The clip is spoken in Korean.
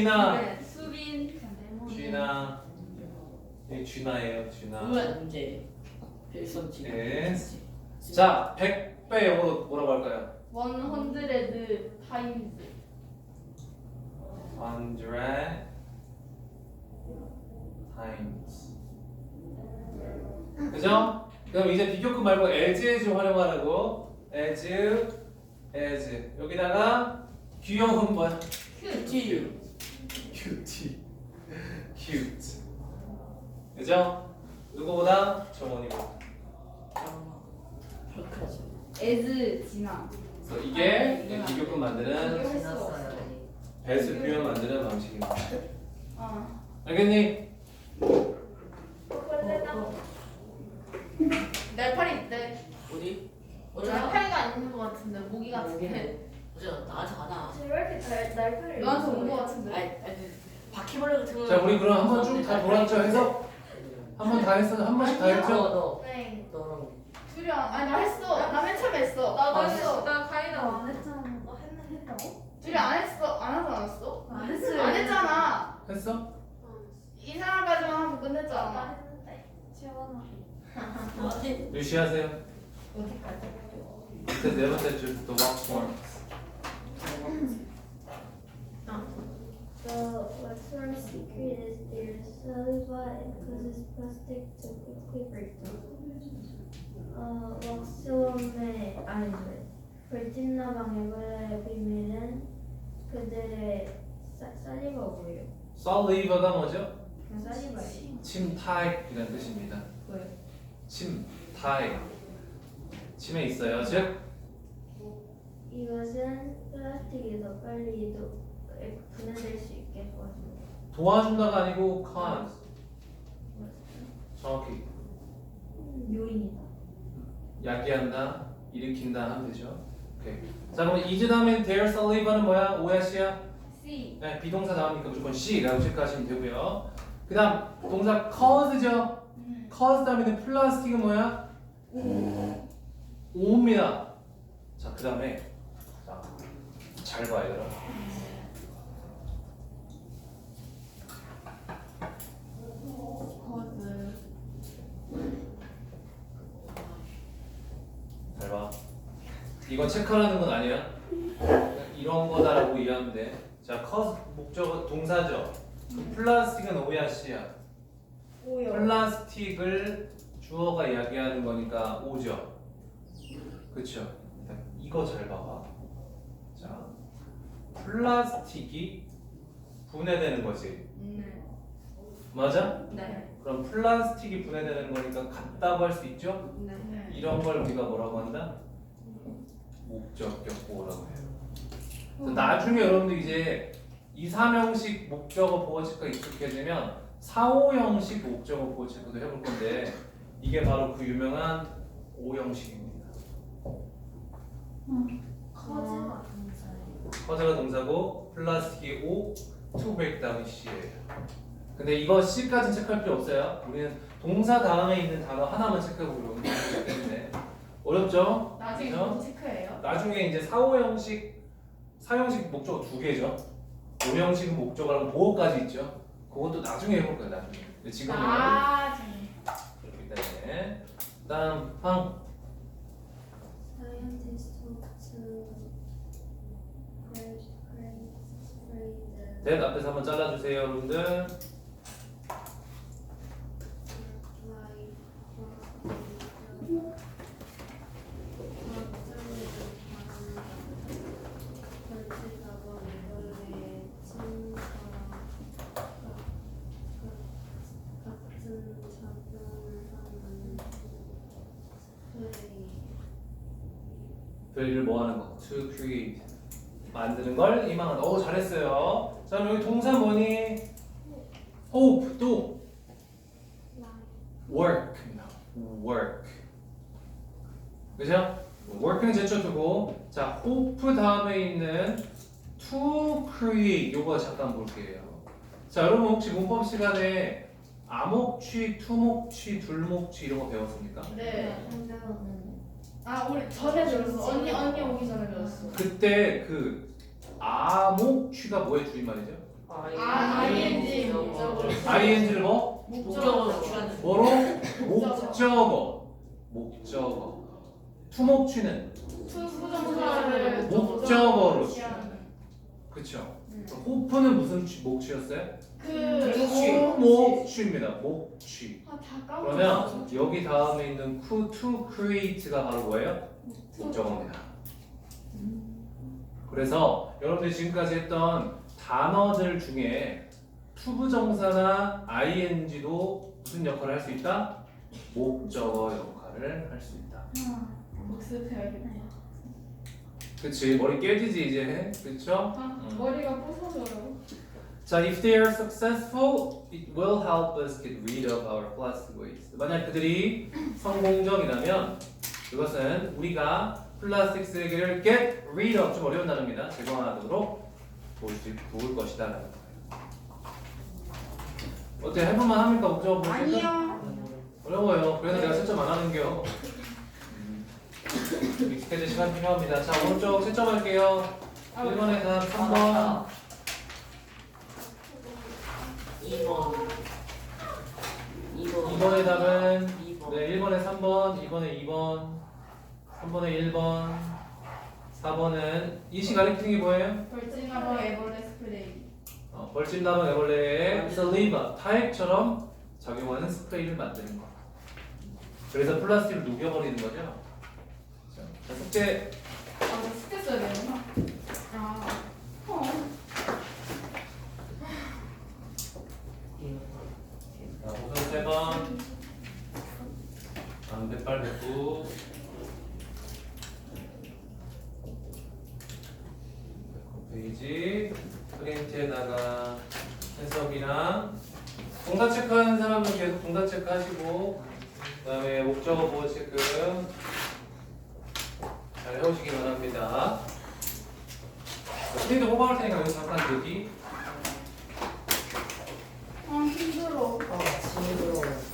쥐나 네, 수빈. 쥐나 이 쥐나예요 쥐나 문제 필손지 네. 자 100배 영어로 뭐라고 할까요? 원 헌드레드 타임즈. 100 times 그죠? 그럼 이제 비교급 말고 as as 활용하라고 as as 여기다가 귀여운 뭐야? 큐티 그죠? 누구보다 정원이고 에즈 진아. 그래서 이게 비교급 만드는 배수 표현 만드는 방식입니다 어. 알겠니? 날파리 있대. 어디? 어디 날파리가 아닌 것 같은데 모기 같은데. 어제 나한테 가나 왜 이렇게 날, 날파리를 너한테 온 것 같은데. 아니 아니 바퀴벌레 같은 거 자 우리 그럼 한번 쭉 다 돌았죠 해서 한 번 다 했어 한 번씩 다 했죠? 너 네. 너랑 둘이 안, 아니 나 했어. 나 맨 처음에 했어. 나도 나 했어. 나 가이다. 안 했잖아. 너 했나 했다고? 둘이 안 했어. 안 하지 않았어? 안 했어요. 안 했잖아. 했어? 이 사람까지만 하고 나 끝냈잖아. 했는데. 지원아. 어디 유시하세요 어디까지? 네 번째 줄 The wax forms The waxworm secret is their saliva and causes plastic to quickly break down. 어, 왁스웜의 아니 불진나방 애벌레의 비밀은 그들의 사, 뭐예요? Saliva가 뭐죠? 그냥 사리바예요. 침 타입이라는 뜻입니다 뭐예요? 침 타입 침에 있어요 즉 이것은 플라스틱이 더 빨리 분해될 수 있게 도와줍니다. 도와준다가 아니고 cause 정확히. 요인이다. 야기한다 일으킨다 하면 되죠. 오케이. 자 그럼 is 다음에 their saliva는 뭐야? 오야 씨야? C. 네, 비동사 나오니까? 무조건 C라고 체크하시면 되고요. 그 다음 동사 cause죠? cause 다음에는 플라스틱은 뭐야? 오입니다. 자 그 다음에 잘 봐요 얘들아 거즈. 잘 봐. 이건 체크하라는 건 아니야. 이런 거다라고 이해하면 돼. 자, cause 목적 동사죠. 그 플라스틱은 오야 씨야. 오요. 플라스틱을 주어가 이야기하는 거니까 오죠. 그쵸? 이거 잘 봐봐. 자, 플라스틱이 분해되는 거지. 네. 맞아? 네. 그럼 플라스틱이 분해되는 거니까 같다고 할 수 있죠? 네. 이런 걸 우리가 뭐라고 한다? 목적 격 보호라고 해요. 그래서 나중에 여러분들 이제 이사명식 목적어 보호 체크가 익숙해지면 사오형식 목적어 보호 체크도 해볼 건데 이게 바로 그 유명한 오형식입니다. 커즈가 동사예요. 커즈가 동사고 플라스틱이 O, break down이 C예요. 근데 이거 C까지 체크할 필요 없어요. 우리는 동사 다음에 있는 단어 하나만 체크해보고 있기 때문에 어렵죠? 나중에 그죠? 나중에 이제 사오형식 사형식 목적어 두 개죠. 오 형식 목적어랑 보호까지 있죠. 그것도 나중에 해볼 거예요. 나중에. 근데 지금은 아. 그렇기 때문에 다음 황 Scientists hope to create the 대 앞에서 한번 잘라주세요, 여러분들. 별일 뭐 하는 거? To create 만드는 걸 희망한다. 오 잘했어요. 자 그럼 여기 동사 뭐니? hope 또 work입니다. work. 그죠? work는 제쳐두고 자 hope 다음에 있는 to create 요거 잠깐 볼게요. 자 여러분 혹시 문법 시간에 암목취, 투목취, 둘목취 이런 거 배웠습니까? 네. 배웠는데 아, 우리 전에 들었어. 언니 언니 오기 전에 들었어. 그때 그 암목취가 뭐의 줄임말이죠? 아, ing 목적으로. ing를 뭐? 목적으로 취하는 뭐로? 목적어. 목적어. 투목취는 투부정사를 목적어로 취하는. 그쵸? 음. 호프는 무슨 취, 목취였어요? 그 목취. 목취입니다. 목취. 아, 다 까먹었어. 그러면 여기 다음에 있는 to, to create가 바로 뭐예요? 목적어입니다. 그래서 여러분들이 지금까지 했던 단어들 중에 투부정사나 ing도 무슨 역할을 할 수 있다? 목적어 역할을 할 수 있다. 아, 복습해야겠네요. 그치 머리 깨지지 이제 그쵸? 아, 음. 머리가 부서져요. 자, if they are successful, it will help us get rid of our plastic waste. 만약 그들이 성공적이라면 그것은 우리가 플라스틱 쓰레기를 get rid of 좀 어려운 단어입니다. 제거하도록 도울, 수, 도울 것이다 라는 거예요. 어때 해볼만 합니까? 보니까? 아니요. 어려워요. 그래서 내가 채점 안 하는 게요. 음. 익숙해질 시간 필요합니다. 자, 오른쪽 채점할게요. 1번에 답 3번. 2번 2번 2번의 답은 2번 네, 1번에 3번, 2번에 2번, 3번에 1번, 4번은 이시 가리키는 게 뭐예요? 벌진하고 애벌레 스프레이. 어, 벌집나무 애벌레의 saliva, 타액처럼 작용하는 스프레이를 만드는 거. 그래서 플라스틱을 녹여버리는 거죠. 숙제. 아, 저 스케 써야 되구나. 아, 어. 자, 우선 세 번, 백발 백구, 페이지. 프린트에다가 해석이랑 동사 체크하는 사람은 계속 동사 체크하시고 그다음에 목적어 보호 체크 잘 해오시기 바랍니다. 프린트 뽑아올 테니까 여기 잠깐 대기. 아, 힘들어. 아 징그러워